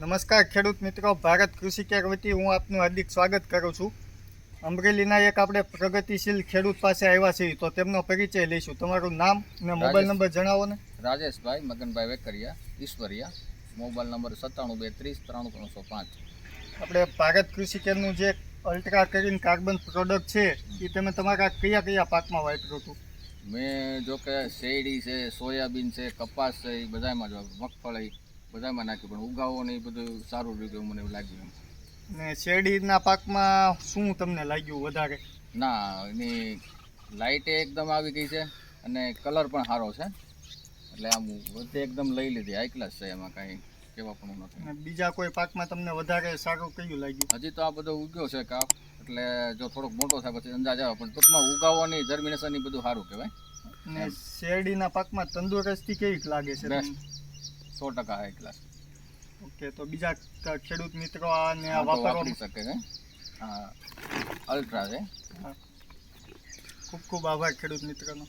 નમસ્કાર ખેડૂત મિત્રો ભારત કૃષિ કેર વતી હું આપનું હાર્દિક સ્વાગત કરું છું. અમરેલીના એક આપણે પ્રગતિશીલ ખેડૂત પાસે આવ્યા છીએ તો તેમનો પરિચય લઈશું. તમારું નામ અને મોબાઈલ નંબર જણાવો ને. રાજેશભાઈ મગનભાઈ વેકરિયા ઈશ્વરિયા. મોબાઈલ નંબર સત્તાણું બે ત્રીસ ત્રાણું ત્રણસો પાંચ. આપણે ભારત કૃષિ કેરનું જે અલ્ટ્રા કરીને કાર્બન પ્રોડક્ટ છે એ તમે તમારા કયા કયા પાકમાં વાપર્યું હતું મેં જો કે શેરડી છે સોયાબીન છે કપાસ છે એ બધામાં જ મગફળી બધામાં નાખ્યું પણ ઉગાવો ને એ બધું સારું રહ્યું એવું મને લાગ્યું એમ. અને શેરડીના પાકમાં શું તમને લાગ્યું વધારે? ના એની લાઇટે એકદમ આવી ગઈ છે અને કલર પણ સારો છે. એટલે આમ બધે એકદમ લઈ લીધી હાઈ ક્લાસ છે એમાં કાંઈ કહેવા પણ નથી. બીજા કોઈ પાકમાં તમને વધારે સારું કયું લાગ્યું? હજી તો આ બધો ઉગ્યો છે કાપ એટલે જો થોડોક મોટો થાય પછી અંદાજ આવે પણ ટૂંકમાં ઉગાવવાની જર્મિનેશન બધું સારું કહેવાય. અને શેરડીના પાકમાં તંદુરસ્તી કેવી લાગે છે? સો ટકા હાઈ ક્લાસ ઓકે તો બીજા ક- ખેડૂત મિત્રો આને આ તો વાપરવા વાપરી શકે છે. હા અલ્ટ્રા છે. ખૂબ ખૂબ આભાર ખેડૂત મિત્રનો.